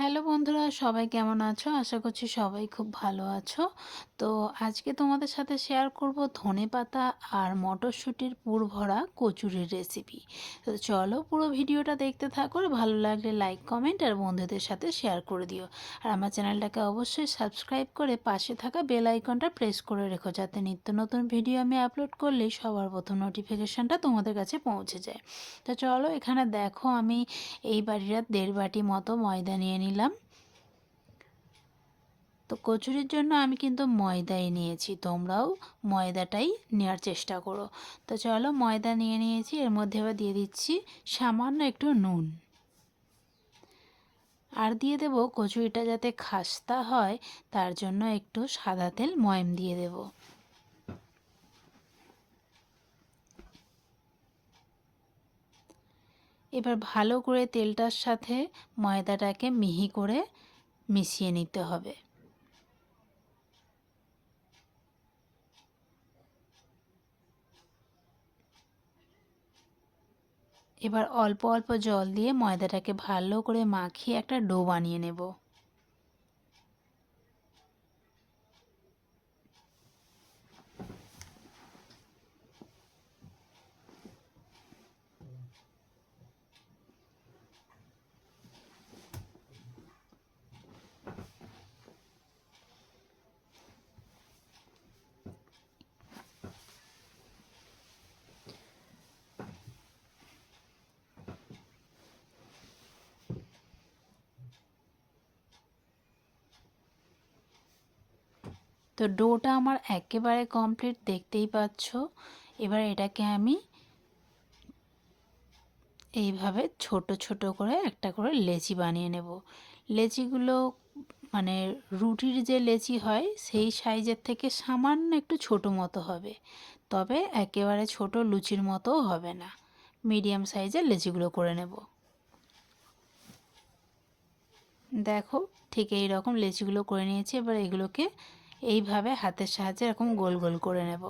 Hello বন্ধুরা, সবাই কেমন আছো? আশা করছি সবাই খুব ভালো আছো। তো আজকে তোমাদের সাথে শেয়ার করব ধনে পাতা আর মটরশুঁটির পুর ভরা কচুরির রেসিপি তো চলো পুরো ভিডিওটা দেখতে থাকো ভালো লাগলে লাইক কমেন্ট আর বন্ধুদের সাথে শেয়ার করে দিও। আর আমার চ্যানেলটাকে অবশ্যই সাবস্ক্রাইব করে পাশে থাকা বেল আইকনটা প্রেস করে রেখো, যাতে নিত্য নতুন ভিডিও আমি আপলোড করলেই সবার প্রথম নোটিফিকেশানটা তোমাদের কাছে পৌঁছে যায়। তো চলো এখানে দেখো আমি এই বাড়ির দেড় বাটি মতো ময়দা নিয়ে নিলাম। তো কচুরির জন্য আমি কিন্তু ময়দাই নিয়েছি, তোমরাও ময়দাটাই নেওয়ার চেষ্টা করো। তো চলো ময়দা নিয়ে নিয়েছি, এর মধ্যে আবার দিয়ে দিচ্ছি সামান্য একটু নুন। আর দিয়ে দেব কচুরিটা যাতে খাস্তা হয়, তার জন্য একটু সাদা তেল ময়ম দিয়ে দেব। এবার ভালো করে তেলটার সাথে ময়দাটাকে মিহি করে মিশিয়ে নিতে হবে। এবার অল্প অল্প জল দিয়ে ময়দাটাকে ভালো করে মাখিয়ে একটা ডো বানিয়ে নেব। তো ডোটা আমার একেবারে কমপ্লিট দেখতেই পাচ্ছ। এবার এটাকে আমি এইভাবে ছোট ছোট করে একটা করে লেচি বানিয়ে নেব। লেচিগুলো মানে রুটির যে লেচি হয়, সেই সাইজের থেকে সামান্য একটু ছোট মতো হবে। তবে একেবারে ছোট লুচির মতোও হবে না। মিডিয়াম সাইজের লেচিগুলো করে নেব। দেখো, ঠিক এই রকম লেচিগুলো করে নিয়েছি। এবার এগুলোকে এইভাবে হাতের সাহায্যে এরকম গোল গোল করে নেব।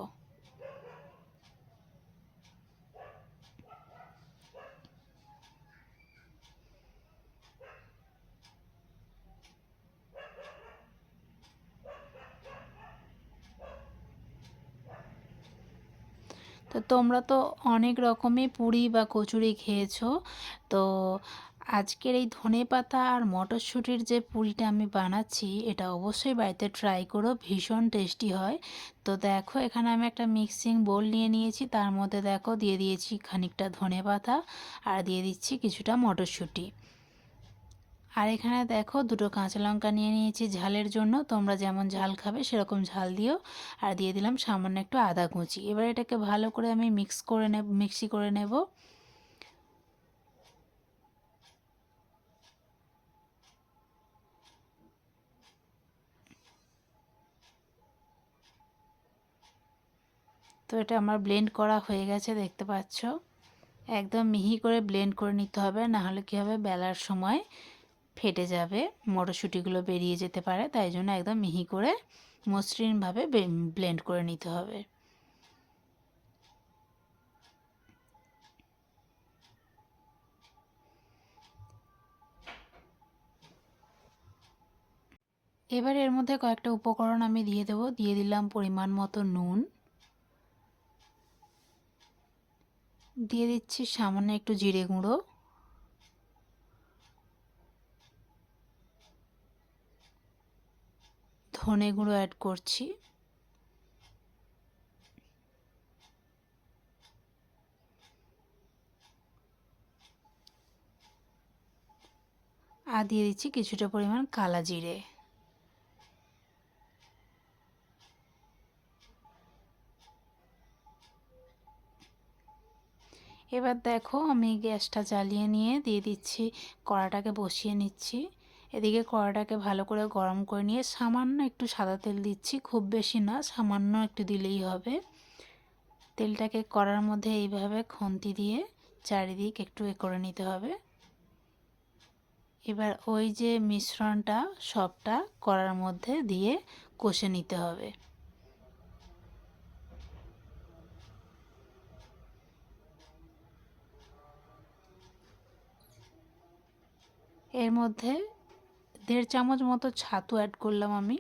তো তোমরা তো অনেক রকমই পুরি বা কচুরি খেয়েছো। তো আজকের এই ধনে পাতা আর মটরশুঁটির যে পুরিটা আমি বানাচ্ছি, এটা অবশ্যই বাড়িতে ট্রাই করো, ভীষণ টেস্টি হয়। তো দেখো, এখানে আমি একটা মিক্সিং বোল নিয়ে নিয়েছি, তার মধ্যে দেখো, দিয়ে দিয়েছি খানিকটা ধনে পাতা আর দিয়ে দিচ্ছি কিছুটা মটরশুঁটি। আর এখানে দেখো, দুটো কাঁচা লঙ্কা নিয়ে নিয়েছি ঝালের জন্য, তোমরা যেমন ঝাল খাবে সেরকম ঝাল দিও। আর দিয়ে দিলাম সামান্য একটু আদা কুচি। এবার এটাকে ভালো করে আমি মিক্স করে নেব মিক্সি করে নেব। তো এটা আমার ব্লেন্ড করা হয়ে গেছে, দেখতে পাচ্ছ। একদম মিহি করে ব্লেন্ড করে নিতে হবে, নাহলে কী হবে? বেলার সময় ফেটে যাবে, মটরশুঁটিগুলো বেরিয়ে যেতে পারে, তাই জন্য একদম মিহি করে মসৃণভাবে ব্লেন্ড করে নিতে হবে। এবার এর মধ্যে কয়েকটা উপকরণ আমি দিয়ে দেবো। দিয়ে দিলাম পরিমাণ মতো নুন। দিয়ে দিচ্ছি সামান্য একটু জিরে গুঁড়ো। ধনে গুঁড়ো অ্যাড করছি। আর দিয়ে দিচ্ছি কিছুটা পরিমাণ কালা জিরে। এবার দেখো আমি গ্যাসটা জ্বালিয়ে নিয়ে দিয়ে দিচ্ছি, কড়াটাকে বসিয়ে নিচ্ছি। এদিকে কড়াটাকে ভালো করে গরম করে নিয়ে সামান্য একটু সাদা তেল দিচ্ছি, খুব বেশি না, সামান্য একটু দিলেই হবে। তেলটাকে কড়ার মধ্যে এইভাবে খন্তি দিয়ে চারিদিক একটু এ করে নিতে হবে। এবার ওই যে মিশ্রণটা, সবটা কড়ার মধ্যে দিয়ে কষে নিতে হবে। এর মধ্যে দেড় চামচ মতো ছাতু অ্যাড করলাম আমি।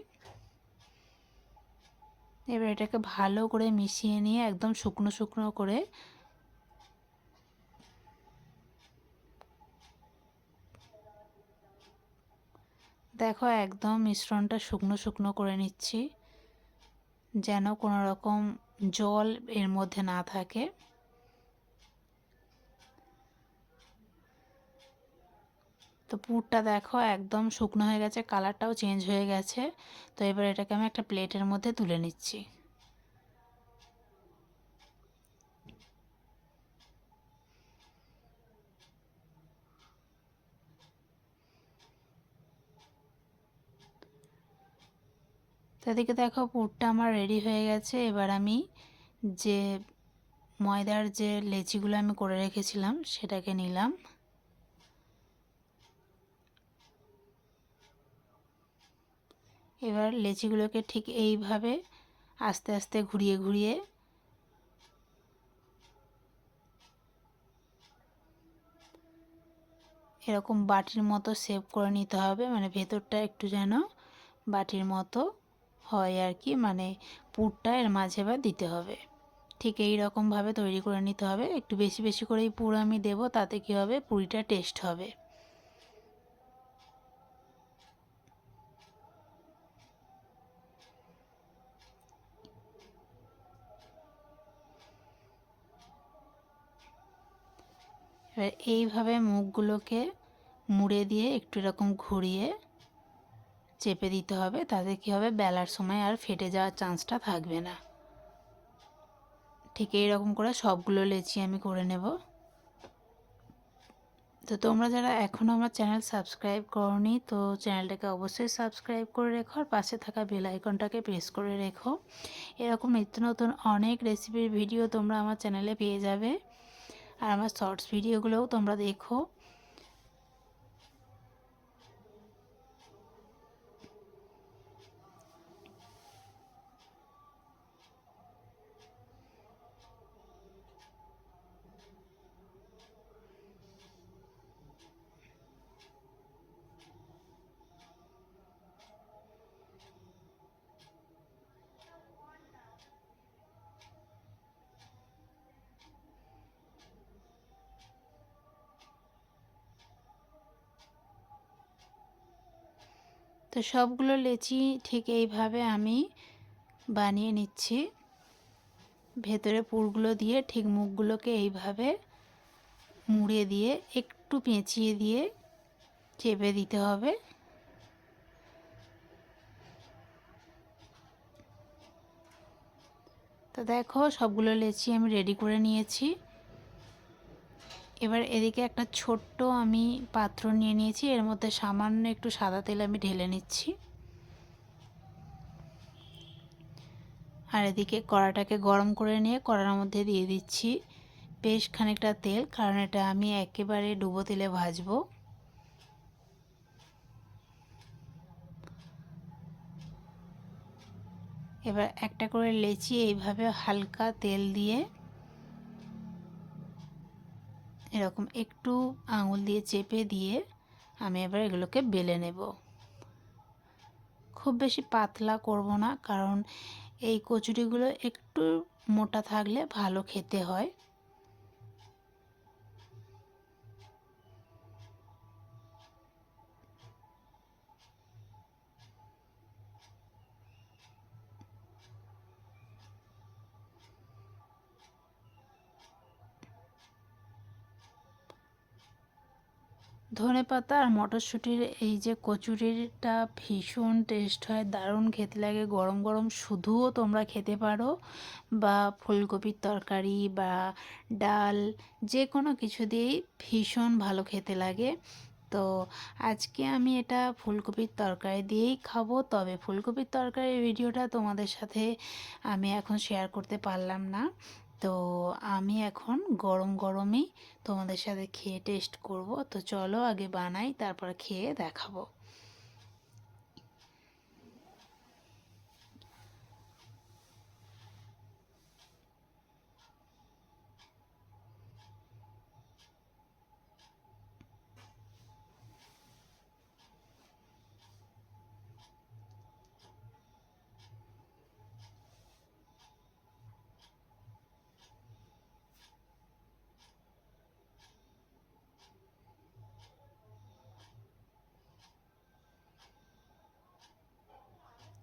এবার এটাকে ভালো করে মিশিয়ে নিয়ে একদম শুকনো শুকনো করে দেখো একদম মিশ্রণটা শুকনো শুকনো করে নিচ্ছি, যেন কোনো রকম জল এর মধ্যে না থাকে। তো পুরটা দেখো একদম শুকনো হয়ে গেছে, কালারটাও চেঞ্জ হয়ে গেছে। তো এবার এটাকে আমি একটা প্লেটের মধ্যে তুলে নিচ্ছি। এদিকে দেখো পুরটা আমার রেডি হয়ে গেছে। এবার আমি যে ময়দার যে লেচিগুলো আমি করে রেখেছিলাম, সেটাকে নিলাম। এবার লেচিগুলোকে ঠিক এইভাবে আস্তে আস্তে ঘুরিয়ে ঘুরিয়ে এরকম বাটির মতো সেভ করে নিতে হবে। মানে ভেতরটা একটু যেন বাটির মতো হয় আর কি। মানে পুরটা এর মাঝে বা দিতে হবে। ঠিক এই রকমভাবে তৈরি করে নিতে হবে। একটু বেশি বেশি করেই পুর আমি দেবো, তাতে কি হবে? পুরিটা টেস্ট হবে। এবার এইভাবে মুখগুলোকে মুড়ে দিয়ে একটু এরকম ঘুরিয়ে চেপে দিতে হবে। তাতে কী হবে? বেলার সময় আর ফেটে যাওয়ার চান্সটা থাকবে না। ঠিক এইরকম করে সবগুলো লেচি আমি করে নেব। তো তোমরা যারা এখনও আমার চ্যানেল সাবস্ক্রাইব করনি, তো চ্যানেলটাকে অবশ্যই সাবস্ক্রাইব করে রেখো আর পাশে থাকা বেল আইকনটাকে প্রেস করে রেখো। এরকম নিত্য নতুন অনেক রেসিপির ভিডিও তোমরা আমার চ্যানেলে পেয়ে যাবে। আর আমার শর্টস ভিডিওগুলোও তোমরা দেখো। তো সবগুলো লেচি ঠিক এইভাবে আমি বানিয়ে নিচ্ছি। ভেতরে পুরগুলো দিয়ে ঠিক মুখগুলোকে এইভাবে মুড়ে দিয়ে, একটু পেঁচিয়ে দিয়ে চেপে দিতে হবে। তো দেখো সবগুলো লেচি আমি রেডি করে নিয়েছি। এবার এদিকে একটা ছোট্ট আমি পাত্র নিয়ে নিয়েছি। এর মধ্যে সামান্য একটু সাদা তেল আমি ঢেলে নিচ্ছি। আর এদিকে কড়াটাকে গরম করে নিয়ে কড়ার মধ্যে দিয়ে দিচ্ছি বেশ খানিকটা তেল, কারণ এটা আমি একেবারে ডুবো তেলে ভাজবো। এবার একটা করে লেচি এইভাবে হালকা তেল দিয়ে এরকম একটু আঙুল দিয়ে চেপে দিয়ে আমি এবার এগুলোকে বেলে নেব। খুব বেশি পাতলা করব না, কারণ এই কচুরিগুলো একটু মোটা থাকলে ভালো খেতে হয়। ধনে পাতা আর মটরশুঁটির এই যে কচুরিটা ভীষণ টেস্ট হয়, দারুণ খেতে লাগে। গরম গরম শুধুও তোমরা খেতে পারো বা ফুলকপির তরকারি বা ডাল যে কোনো কিছু দিয়েই ভীষণ ভালো খেতে লাগে। তো আজকে আমি এটা ফুলকপির তরকারি দিয়েই খাব। তবে ফুলকপির তরকারির ভিডিওটা তোমাদের সাথে আমি এখন শেয়ার করতে পারলাম না। তো আমি এখন গরম গরমই তোমাদের সাথে খেয়ে টেস্ট করব। তো চলো আগে বানাই, তারপর খেয়ে দেখাবো।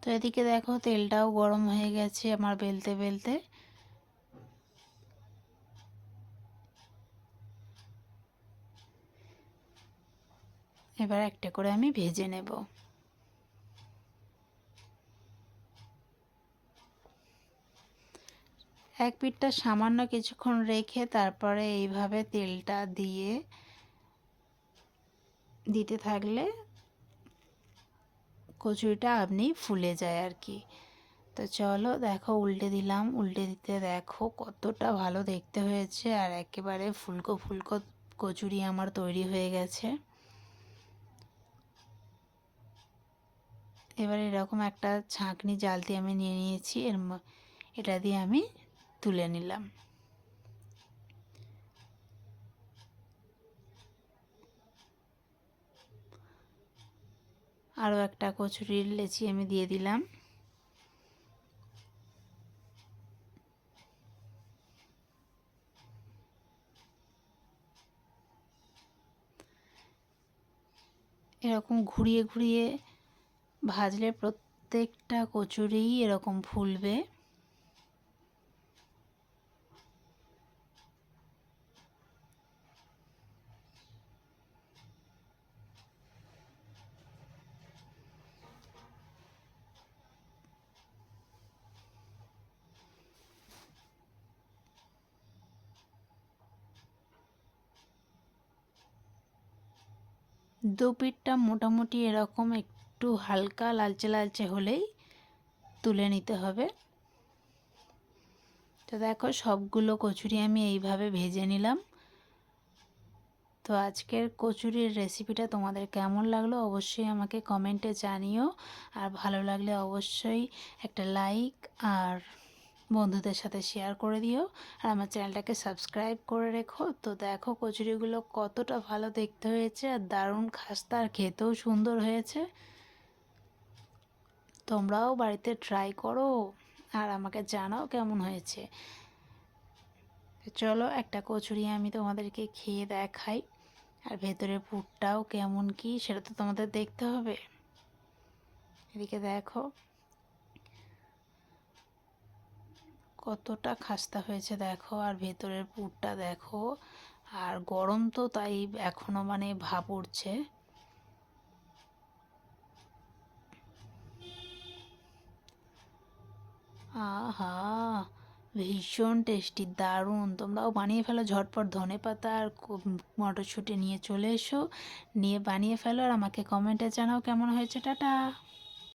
তো এদিকে দেখো তেলটাও গরম হয়ে গেছে আমার বেলতে বেলতে। এবার একটা করে আমি ভেজে নেব। এক পিঠটা সামান্য কিছুক্ষণ রেখে তারপরে এইভাবে তেলটা দিয়ে দিতে থাকলে কচুরিটা আপনি ফুলে যায় আর কি তো চলো দেখো, উল্টে দিলাম। উল্টে দিতে দেখো কতটা ভালো দেখতে হয়েছে আর একেবারে ফুলকো ফুলকো কচুরি আমার তৈরি হয়ে গেছে। এবার এরকম একটা ছাঁকনি জালতি আমি নিয়ে নিয়েছি। এর এটা দিয়ে আমি তুলে নিলাম। আরও একটা কচুরির লেচি আমি দিয়ে দিলাম। এরকম ঘুরিয়ে ঘুরিয়ে ভাজলে প্রত্যেকটা কচুরিই এরকম ফুলবে। দু পিঠটা মোটামুটি এরকম একটু হালকা লালচে লালচে হলেই তুলে নিতে হবে। তো দেখো সবগুলো কচুরি আমি এইভাবে ভেজে নিলাম। তো আজকের কচুরির রেসিপিটা তোমাদের কেমন লাগল অবশ্যই আমাকে কমেন্টে জানিও। আর ভালো লাগলে অবশ্যই একটা লাইক আর বন্ধুদের সাথে শেয়ার করে দিও। আর আমার চ্যানেলটাকে সাবস্ক্রাইব করে রেখো। তো দেখো কচুরিগুলো কতটা ভালো দেখতে হয়েছে আর দারুণ খাস্তা আর খেতেও সুন্দর হয়েছে। তোমরাও বাড়িতে ট্রাই করো আর আমাকে জানাও কেমন হয়েছে। চলো একটা কচুরি আমি তোমাদেরকে খেয়ে দেখাই। আর ভেতরের পুরটাও কেমন কি সেটা তো তোমাদের দেখতে হবে। এদিকে দেখো। কতটা খাস্তা হয়েছে দেখো, আর ভেতরের পুরটা দেখো। আর গরম তো তাই এখনও মানে ভাপ উঠছে। আহা, ভীষণ টেস্টি, দারুণ। তোমরাও বানিয়ে ফেলো ঝটপট ধনে পাতা আর মটরশুঁটি নিয়ে চলে এসো, নিয়ে বানিয়ে ফেলো আর আমাকে কমেন্টে জানাও কেমন হয়েছে। টাটা।